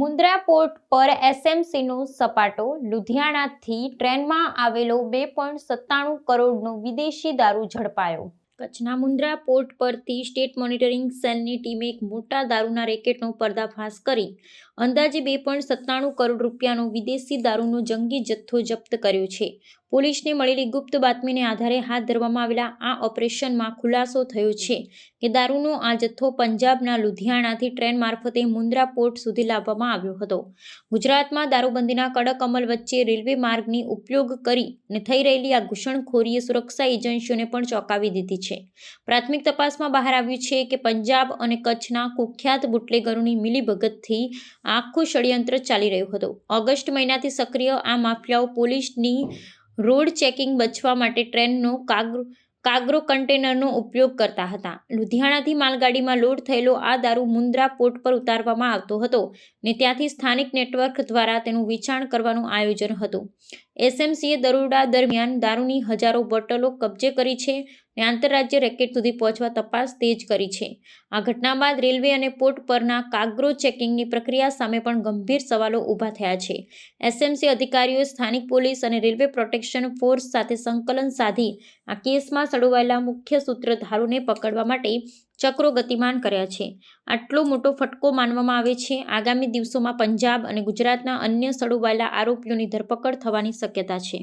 Mundra port પર એસએમસીનો સપાટો લુધિયાણાથી ટ્રેનમાં આવેલો બે પોઈન્ટ સત્તાણું કરોડનો વિદેશી દારૂ ઝડપાયો. કચ્છના મુન્દ્રા પોર્ટ પરથી સ્ટેટ મોનિટરિંગ સેલની ટીમે એક મોટા દારૂના રેકેટનો પર્દાફાશ કરી અંદાજે બે પોઈન્ટ સત્તાણું કરોડ રૂપિયાનો વિદેશી દારૂનો જંગી જથ્થો જપ્ત કર્યો છે. પોલીસને મળેલી ગુપ્ત બાતમીને આધારે હાથ ધરવામાં આવેલા આ ઓપરેશનમાં ખુલાસો થયો છે કે દારૂનો આ જથ્થો પંજાબના લુધિયાણાથી ટ્રેન મારફતે મુન્દ્રા પોર્ટ સુધી લાવવામાં આવ્યો હતો. ગુજરાતમાં દારૂબંધીના કડક અમલ વચ્ચે રેલવે માર્ગની ઉપયોગ કરીને થઈ રહેલી આ ઘૂસણખોરીએ સુરક્ષા એજન્સીઓને પણ ચોંકાવી દીધી છે. પ્રાથમિક તપાસમાં બહાર આવ્યું છે કે પંજાબ અને કચ્છના કુખ્યાત બુટલેગરોની મિલીભગતથી આખું ષડયંત્ર ચાલી રહ્યું હતું. ઓગસ્ટ મહિનાથી સક્રિય આ માફિયાઓ પોલીસની રોડ ચેકિંગ બચવા માટે ટ્રેનનો કાગરો કાગરો કન્ટેનરનો ઉપયોગ કરતા હતા. લુધિયાણાથી માલગાડીમાં લોડ થયેલો આ દારૂ મુન્દ્રા પોર્ટ પર ઉતારવામાં આવતો હતો ને ત્યાંથી સ્થાનિક નેટવર્ક દ્વારા તેનું વેચાણ કરવાનું આયોજન હતું. એસએમસીએ દરોડા દરમિયાન દારૂની હજારો બોટલો કબજે કરી છે અને આંતરરાજ્ય રેકેટ સુધી પહોંચવા તપાસ તેજ કરી છે. આ ઘટના બાદ રેલવે અને પોર્ટ પરના કાગરો ચેકિંગની પ્રક્રિયા સામે પણ ગંભીર સવાલો ઊભા થયા છે. એસએમસી અધિકારીઓએ સ્થાનિક પોલીસ અને રેલવે પ્રોટેક્શન ફોર્સ સાથે સંકલન સાધી આ કેસમાં સડોવાયેલા મુખ્ય સૂત્રધારોને પકડવા માટે ચક્રો ગતિમાન કર્યા છે. આટલો મોટો ફટકો માનવામાં આવે છે. આગામી દિવસોમાં પંજાબ અને ગુજરાતના અન્ય સડોવાયેલા આરોપીઓની ધરપકડ થવાની શક્યતા છે.